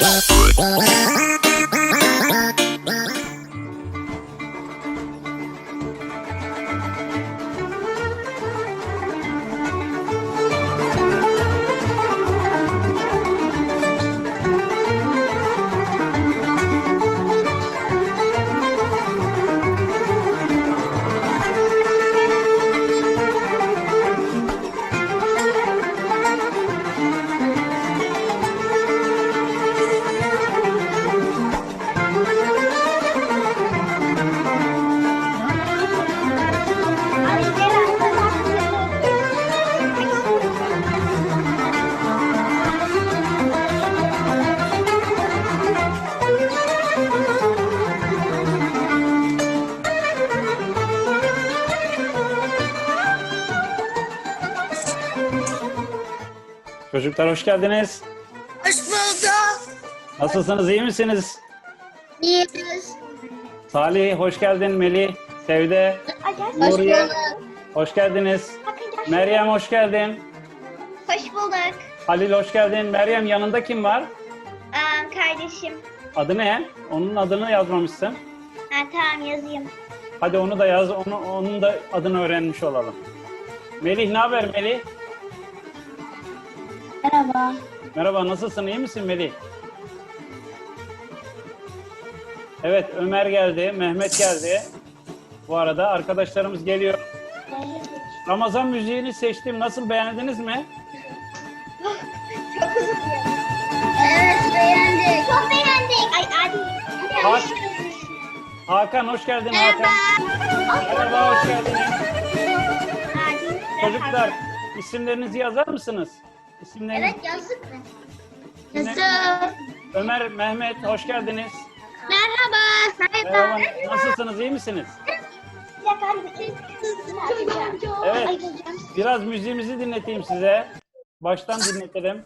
Bye. Çocuklar hoş geldiniz. Hoş bulduk. Nasılsınız, iyi misiniz? İyiyiz. Salih hoş geldin, Melih, Sevde, Nuriye. hoş geldiniz. Meryem hoş geldin. Hoş bulduk. Halil hoş geldin. Meryem yanında kim var? Aa, kardeşim. Adı ne? Onun adını yazmamışsın. Ha, tamam yazayım. Hadi onu da yaz, onu, onun da adını öğrenmiş olalım. Melih ne haber Melih? Merhaba. Merhaba, nasılsın? İyi misin Melih? Evet, Ömer geldi, Mehmet geldi. Bu arada arkadaşlarımız geliyor. Ramazan müziğini seçtim. Nasıl beğendiniz mi? Evet beğendik. Çok beğendik. Ay hadi. Hak- Hakan hoş geldin Hakan. Merhaba, hoş geldiniz. Çocuklar, isimlerinizi yazar mısınız? İsimleriniz. Evet yazdık mı? Yazık. Ömer, Mehmet hoş geldiniz. Merhaba. Merhaba, nasılsınız? İyi misiniz? Evet. Biraz müziğimizi dinleteyim size. Baştan dinletelim.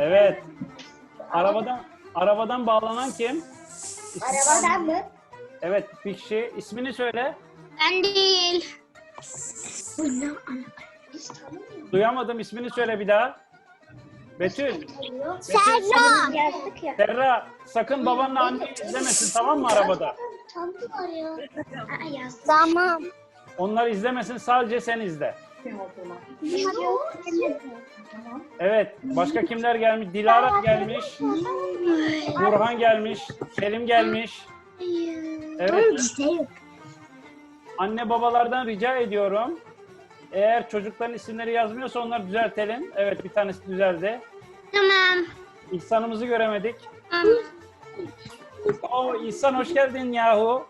Evet. Arabadan arabadan bağlanan kim? Arabadan mı? Evet, bir kişi. İsmini söyle. Ben değil. Duyamadım. ismini söyle bir daha. Betül. Serra. Yazdık ya. Serra, sakın babanla anneyi izlemesin tamam mı arabada? Çanta var ya. Aa, yazdık. Tamam. Onlar izlemesin, sadece sen izle. Evet, başka kimler gelmiş? Dilara gelmiş, Burhan gelmiş, Selim gelmiş. Evet, anne babalardan rica ediyorum. Eğer çocukların isimleri yazmıyorsa onları düzeltelim. Evet, bir tanesi düzeldi. Tamam. İhsan'ımızı göremedik. Oo, İhsan hoş geldin yahu.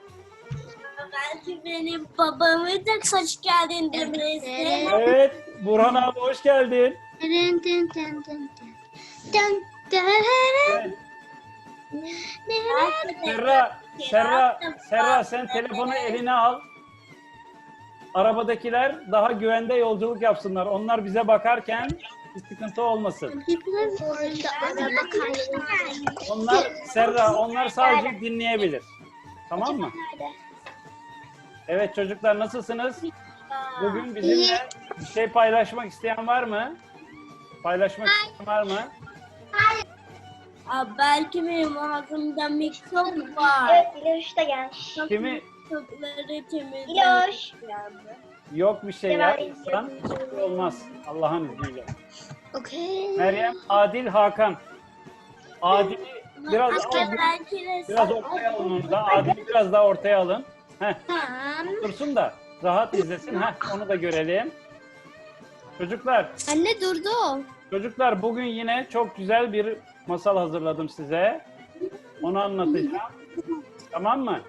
Belki benim babamı da hoş geldin demesi. Evet, Burhan abi hoş geldin. Dın dın dın dın dın. Dın dın. Evet, Serra, Serra, Serra sen telefonu eline al. Arabadakiler daha güvende yolculuk yapsınlar. Onlar bize bakarken bir sıkıntı olmasın. Onlar Serra, onlar sadece dinleyebilir. Tamam mı? Evet çocuklar nasılsınız? Bugün bizimle bir şey paylaşmak isteyen var mı? Paylaşmak isteyen var mı? Aa, belki benim ağzımda mikrop var. Evet Diloş da gelmiş. Kimi Çocukları temizlemek Diloş. yok bir şey ya Devam insan hiçbir olmaz Allah'ın izniyle. Okey. Meryem, Adil, Hakan. Adil'i biraz de biraz ortaya alın onu da. Adil'i biraz daha ortaya alın. Heh, Tamam. dursun da rahat izlesin. Heh, onu da görelim. Çocuklar, Anne durdu. çocuklar bugün yine çok güzel bir masal hazırladım size. Onu anlatacağım. Tamam mı?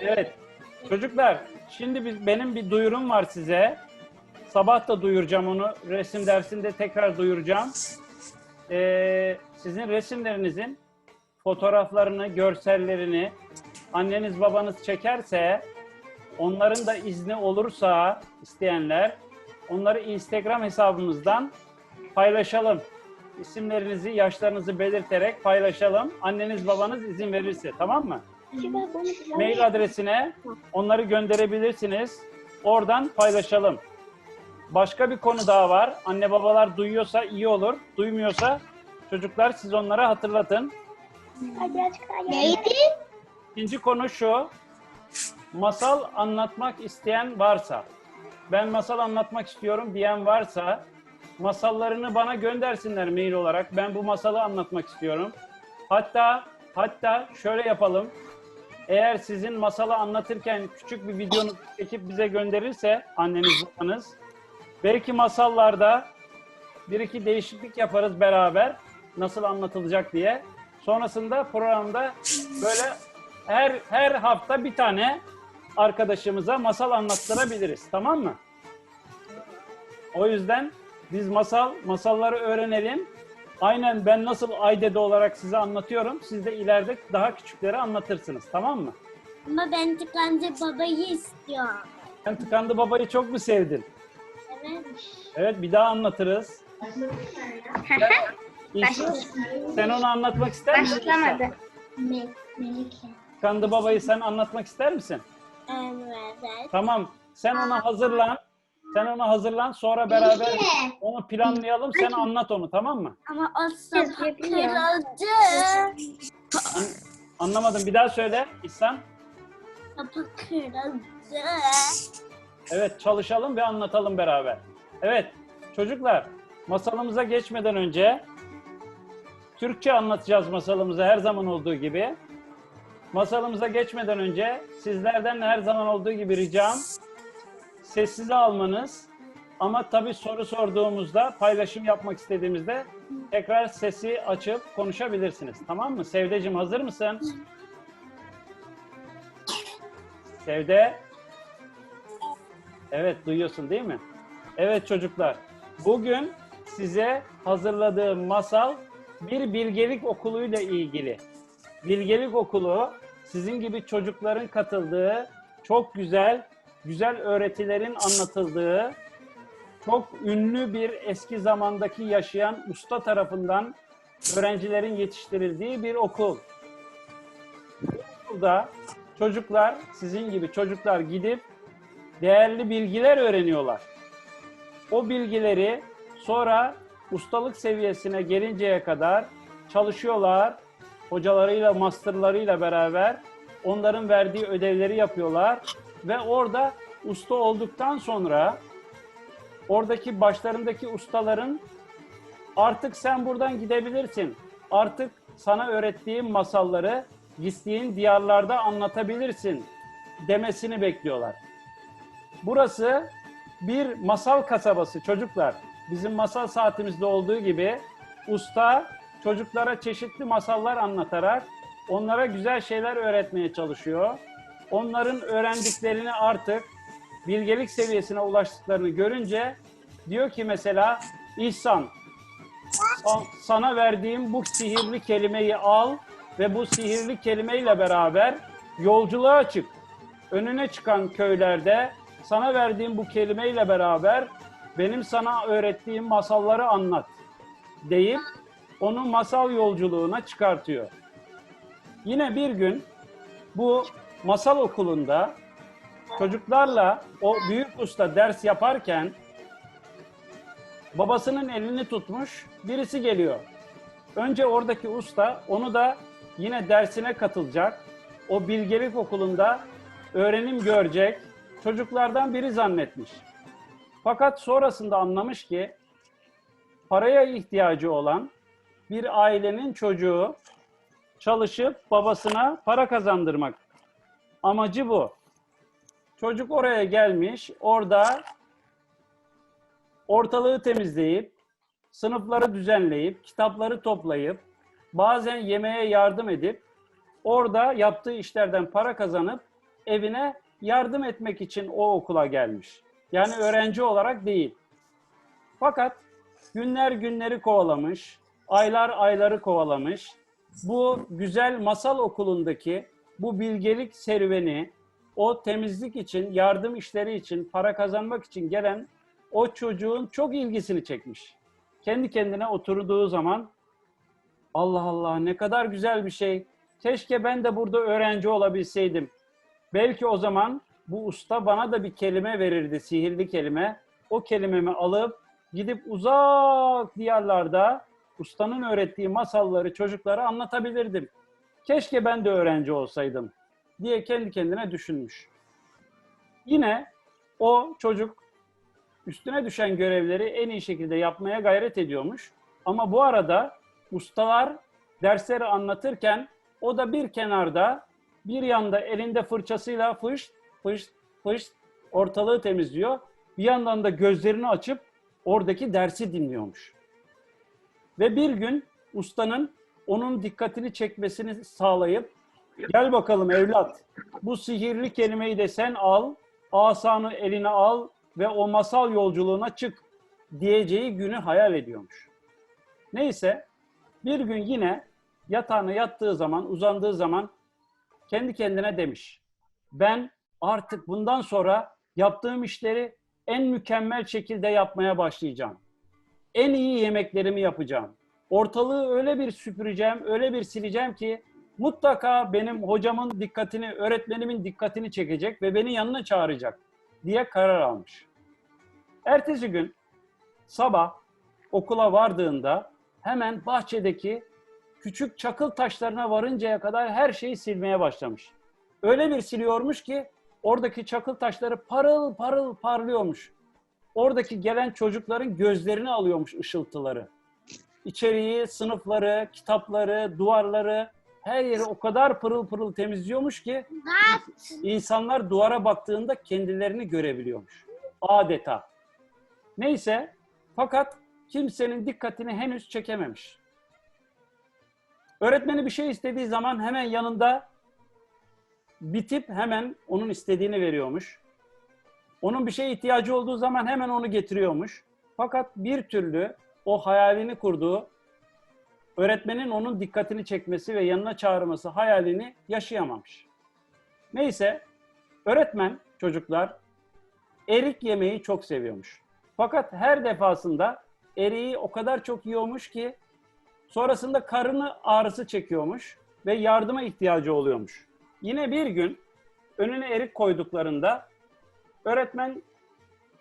Evet. Çocuklar, şimdi biz, benim bir duyurum var size. Sabah da duyuracağım onu. Resim dersinde tekrar duyuracağım. Ee, sizin resimlerinizin fotoğraflarını, görsellerini anneniz babanız çekerse, onların da izni olursa isteyenler, onları Instagram hesabımızdan paylaşalım. İsimlerinizi, yaşlarınızı belirterek paylaşalım. Anneniz babanız izin verirse, tamam mı? Mail adresine onları gönderebilirsiniz. Oradan paylaşalım. Başka bir konu daha var. Anne babalar duyuyorsa iyi olur. Duymuyorsa çocuklar siz onlara hatırlatın. Neydi? İkinci konu şu. Masal anlatmak isteyen varsa, ben masal anlatmak istiyorum diyen varsa masallarını bana göndersinler mail olarak. Ben bu masalı anlatmak istiyorum. Hatta hatta şöyle yapalım. Eğer sizin masalı anlatırken küçük bir videonu çekip bize gönderirse anneniz babanız belki masallarda bir iki değişiklik yaparız beraber nasıl anlatılacak diye. Sonrasında programda böyle her her hafta bir tane arkadaşımıza masal anlattırabiliriz. Tamam mı? O yüzden biz masal masalları öğrenelim. Aynen ben nasıl Aydede olarak size anlatıyorum. Siz de ileride daha küçüklere anlatırsınız. Tamam mı? Ama ben tıkancı babayı istiyorum. Sen tıkandı babayı çok mu sevdin? Evet. Evet bir daha anlatırız. İhsan, sen onu anlatmak ister misin? Başlamadı. Tıkandı babayı sen anlatmak ister misin? Evet. Tamam. Sen ona hazırlan. Sen ona hazırlan. Sonra beraber onu planlayalım. Sen anlat onu tamam mı? Ama o kırıldı. Anlamadım. Bir daha söyle İhsan. Sapı kırıldı. Evet çalışalım ve anlatalım beraber. Evet çocuklar masalımıza geçmeden önce Türkçe anlatacağız masalımızı her zaman olduğu gibi. Masalımıza geçmeden önce sizlerden de her zaman olduğu gibi ricam sessize almanız ama tabii soru sorduğumuzda paylaşım yapmak istediğimizde tekrar sesi açıp konuşabilirsiniz. Tamam mı? Sevdeciğim hazır mısın? Sevde. Evet duyuyorsun değil mi? Evet çocuklar. Bugün size hazırladığım masal bir bilgelik okuluyla ilgili. Bilgelik okulu sizin gibi çocukların katıldığı çok güzel, güzel öğretilerin anlatıldığı, çok ünlü bir eski zamandaki yaşayan usta tarafından öğrencilerin yetiştirildiği bir okul. Bu okulda çocuklar, sizin gibi çocuklar gidip değerli bilgiler öğreniyorlar. O bilgileri sonra ustalık seviyesine gelinceye kadar çalışıyorlar. Hocalarıyla, masterlarıyla beraber onların verdiği ödevleri yapıyorlar ve orada usta olduktan sonra oradaki başlarındaki ustaların artık sen buradan gidebilirsin. Artık sana öğrettiğim masalları gittiğin diyarlarda anlatabilirsin demesini bekliyorlar. Burası bir masal kasabası çocuklar. Bizim masal saatimizde olduğu gibi usta çocuklara çeşitli masallar anlatarak onlara güzel şeyler öğretmeye çalışıyor. Onların öğrendiklerini artık bilgelik seviyesine ulaştıklarını görünce diyor ki mesela İhsan sa- sana verdiğim bu sihirli kelimeyi al ve bu sihirli kelimeyle beraber yolculuğa çık. Önüne çıkan köylerde sana verdiğim bu kelimeyle beraber benim sana öğrettiğim masalları anlat deyip onu masal yolculuğuna çıkartıyor. Yine bir gün bu masal okulunda çocuklarla o büyük usta ders yaparken babasının elini tutmuş birisi geliyor. Önce oradaki usta onu da yine dersine katılacak. O bilgelik okulunda öğrenim görecek çocuklardan biri zannetmiş. Fakat sonrasında anlamış ki paraya ihtiyacı olan bir ailenin çocuğu çalışıp babasına para kazandırmak. Amacı bu. Çocuk oraya gelmiş, orada ortalığı temizleyip, sınıfları düzenleyip, kitapları toplayıp, bazen yemeğe yardım edip, orada yaptığı işlerden para kazanıp evine yardım etmek için o okula gelmiş. Yani öğrenci olarak değil. Fakat günler günleri kovalamış, aylar ayları kovalamış. Bu güzel masal okulundaki bu bilgelik serüveni, o temizlik için, yardım işleri için, para kazanmak için gelen o çocuğun çok ilgisini çekmiş. Kendi kendine oturduğu zaman Allah Allah ne kadar güzel bir şey. Keşke ben de burada öğrenci olabilseydim. Belki o zaman bu usta bana da bir kelime verirdi, sihirli kelime. O kelimemi alıp gidip uzak diyarlarda ustanın öğrettiği masalları çocuklara anlatabilirdim. Keşke ben de öğrenci olsaydım diye kendi kendine düşünmüş. Yine o çocuk üstüne düşen görevleri en iyi şekilde yapmaya gayret ediyormuş. Ama bu arada ustalar dersleri anlatırken o da bir kenarda bir yanda elinde fırçasıyla fışt fışt fışt ortalığı temizliyor. Bir yandan da gözlerini açıp oradaki dersi dinliyormuş. Ve bir gün ustanın onun dikkatini çekmesini sağlayıp gel bakalım evlat bu sihirli kelimeyi de sen al, asanı eline al ve o masal yolculuğuna çık diyeceği günü hayal ediyormuş. Neyse bir gün yine yatağına yattığı zaman, uzandığı zaman kendi kendine demiş. Ben artık bundan sonra yaptığım işleri en mükemmel şekilde yapmaya başlayacağım. En iyi yemeklerimi yapacağım. Ortalığı öyle bir süpüreceğim, öyle bir sileceğim ki mutlaka benim hocamın dikkatini, öğretmenimin dikkatini çekecek ve beni yanına çağıracak diye karar almış. Ertesi gün sabah okula vardığında hemen bahçedeki küçük çakıl taşlarına varıncaya kadar her şeyi silmeye başlamış. Öyle bir siliyormuş ki oradaki çakıl taşları parıl parıl parlıyormuş. Oradaki gelen çocukların gözlerini alıyormuş ışıltıları. İçeriği, sınıfları, kitapları, duvarları, her yeri o kadar pırıl pırıl temizliyormuş ki insanlar duvara baktığında kendilerini görebiliyormuş. Adeta. Neyse fakat kimsenin dikkatini henüz çekememiş. Öğretmeni bir şey istediği zaman hemen yanında bitip hemen onun istediğini veriyormuş. Onun bir şeye ihtiyacı olduğu zaman hemen onu getiriyormuş. Fakat bir türlü o hayalini kurduğu öğretmenin onun dikkatini çekmesi ve yanına çağırması hayalini yaşayamamış. Neyse öğretmen çocuklar erik yemeyi çok seviyormuş. Fakat her defasında eriği o kadar çok yiyormuş ki sonrasında karını ağrısı çekiyormuş ve yardıma ihtiyacı oluyormuş. Yine bir gün önüne erik koyduklarında öğretmen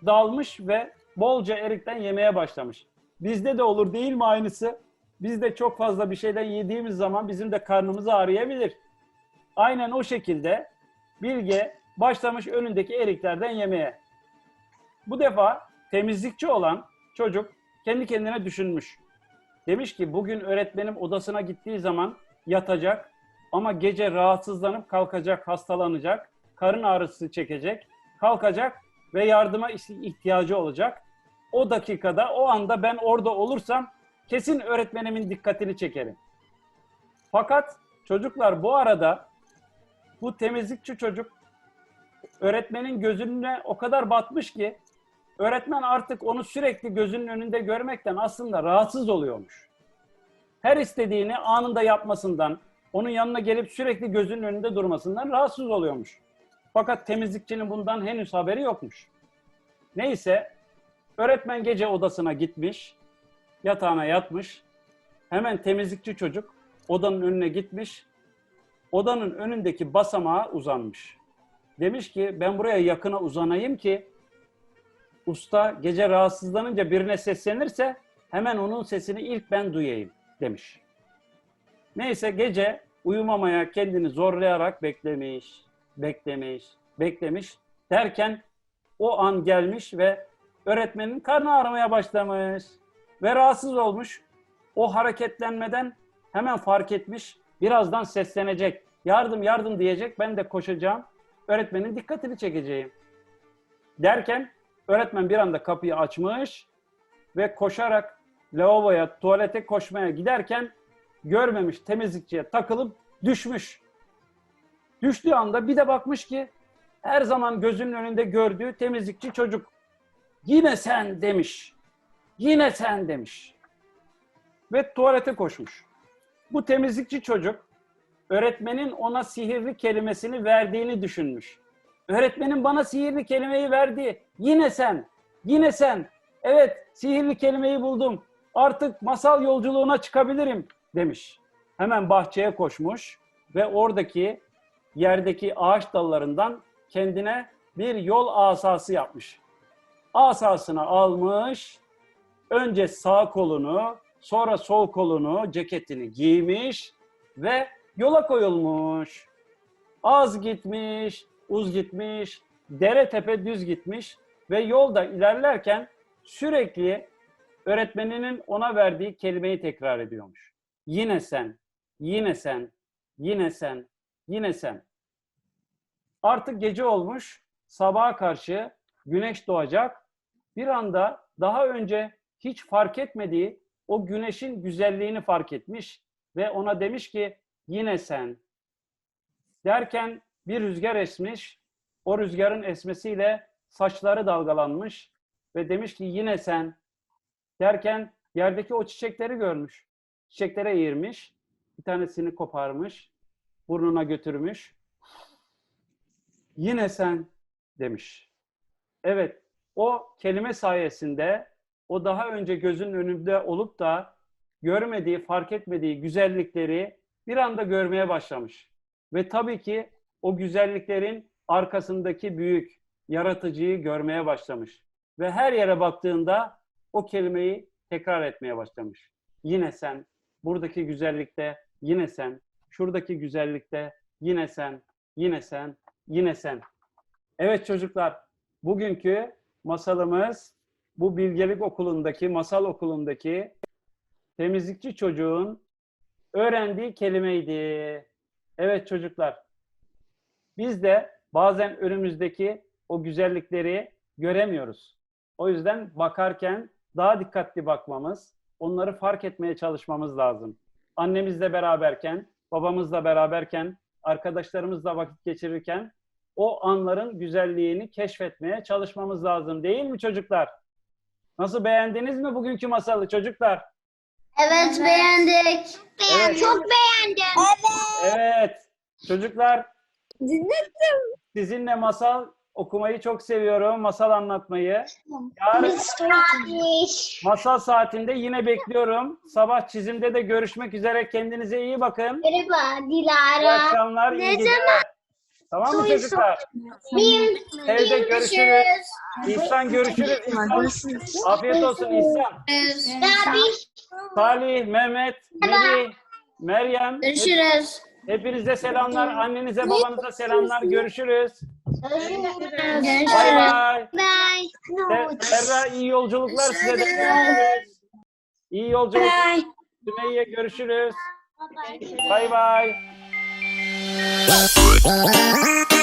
dalmış ve bolca erikten yemeye başlamış. Bizde de olur değil mi aynısı? Biz de çok fazla bir şeyden yediğimiz zaman bizim de karnımız ağrıyabilir. Aynen o şekilde Bilge başlamış önündeki eriklerden yemeye. Bu defa temizlikçi olan çocuk kendi kendine düşünmüş. Demiş ki bugün öğretmenim odasına gittiği zaman yatacak ama gece rahatsızlanıp kalkacak, hastalanacak, karın ağrısı çekecek, kalkacak ve yardıma ihtiyacı olacak. O dakikada, o anda ben orada olursam kesin öğretmenimin dikkatini çekerim. Fakat çocuklar bu arada bu temizlikçi çocuk öğretmenin gözüne o kadar batmış ki öğretmen artık onu sürekli gözünün önünde görmekten aslında rahatsız oluyormuş. Her istediğini anında yapmasından, onun yanına gelip sürekli gözünün önünde durmasından rahatsız oluyormuş. Fakat temizlikçinin bundan henüz haberi yokmuş. Neyse, öğretmen gece odasına gitmiş, yatağına yatmış. Hemen temizlikçi çocuk odanın önüne gitmiş. Odanın önündeki basamağa uzanmış. Demiş ki ben buraya yakına uzanayım ki usta gece rahatsızlanınca birine seslenirse hemen onun sesini ilk ben duyayım demiş. Neyse gece uyumamaya kendini zorlayarak beklemiş, beklemiş, beklemiş derken o an gelmiş ve öğretmenin karnı ağrımaya başlamış ve rahatsız olmuş. O hareketlenmeden hemen fark etmiş. Birazdan seslenecek. Yardım yardım diyecek. Ben de koşacağım. Öğretmenin dikkatini çekeceğim. Derken öğretmen bir anda kapıyı açmış ve koşarak lavaboya, tuvalete koşmaya giderken görmemiş temizlikçiye takılıp düşmüş. Düştüğü anda bir de bakmış ki her zaman gözünün önünde gördüğü temizlikçi çocuk. Yine sen demiş. Yine sen demiş. Ve tuvalete koşmuş. Bu temizlikçi çocuk öğretmenin ona sihirli kelimesini verdiğini düşünmüş. Öğretmenin bana sihirli kelimeyi verdi. Yine sen, yine sen. Evet, sihirli kelimeyi buldum. Artık masal yolculuğuna çıkabilirim demiş. Hemen bahçeye koşmuş ve oradaki yerdeki ağaç dallarından kendine bir yol asası yapmış. Asasını almış, önce sağ kolunu, sonra sol kolunu, ceketini giymiş ve yola koyulmuş. Az gitmiş, uz gitmiş, dere tepe düz gitmiş ve yolda ilerlerken sürekli öğretmeninin ona verdiği kelimeyi tekrar ediyormuş. Yine sen, yine sen, yine sen, yine sen. Artık gece olmuş, sabaha karşı güneş doğacak. Bir anda daha önce hiç fark etmediği o güneşin güzelliğini fark etmiş ve ona demiş ki yine sen. Derken bir rüzgar esmiş, o rüzgarın esmesiyle saçları dalgalanmış ve demiş ki yine sen. Derken yerdeki o çiçekleri görmüş. Çiçeklere eğirmiş, bir tanesini koparmış, burnuna götürmüş. Yine sen demiş. Evet, o kelime sayesinde o daha önce gözünün önünde olup da görmediği, fark etmediği güzellikleri bir anda görmeye başlamış. Ve tabii ki o güzelliklerin arkasındaki büyük yaratıcıyı görmeye başlamış. Ve her yere baktığında o kelimeyi tekrar etmeye başlamış. Yine sen, buradaki güzellikte yine sen, şuradaki güzellikte yine sen, yine sen, yine sen. Evet çocuklar, bugünkü masalımız bu bilgelik okulundaki, masal okulundaki temizlikçi çocuğun öğrendiği kelimeydi. Evet çocuklar, biz de bazen önümüzdeki o güzellikleri göremiyoruz. O yüzden bakarken daha dikkatli bakmamız, onları fark etmeye çalışmamız lazım. Annemizle beraberken, babamızla beraberken, arkadaşlarımızla vakit geçirirken o anların güzelliğini keşfetmeye çalışmamız lazım değil mi çocuklar? Nasıl beğendiniz mi bugünkü masalı çocuklar? Evet beğendik. Evet. Çok beğendim. Evet. Çocuklar sizinle masal okumayı çok seviyorum. Masal anlatmayı. Yarın masal saatinde yine bekliyorum. Sabah çizimde de görüşmek üzere. Kendinize iyi bakın. Merhaba İyi Dilara. akşamlar, iyi Ne geceler. Tamam mı çocuklar? Evde görüşürüz. İhsan görüşürüz. İhsan. Afiyet olsun İhsan. Salih, Mehmet, Melih, Meryem. Görüşürüz. Hepinize selamlar. Annenize, babanıza selamlar. Görüşürüz. Görüşürüz. Bay bay. Bye. Se- Serra iyi yolculuklar size de. Görüşürüz. İyi yolculuklar. Sümeyye görüşürüz. Bay bay. あっ!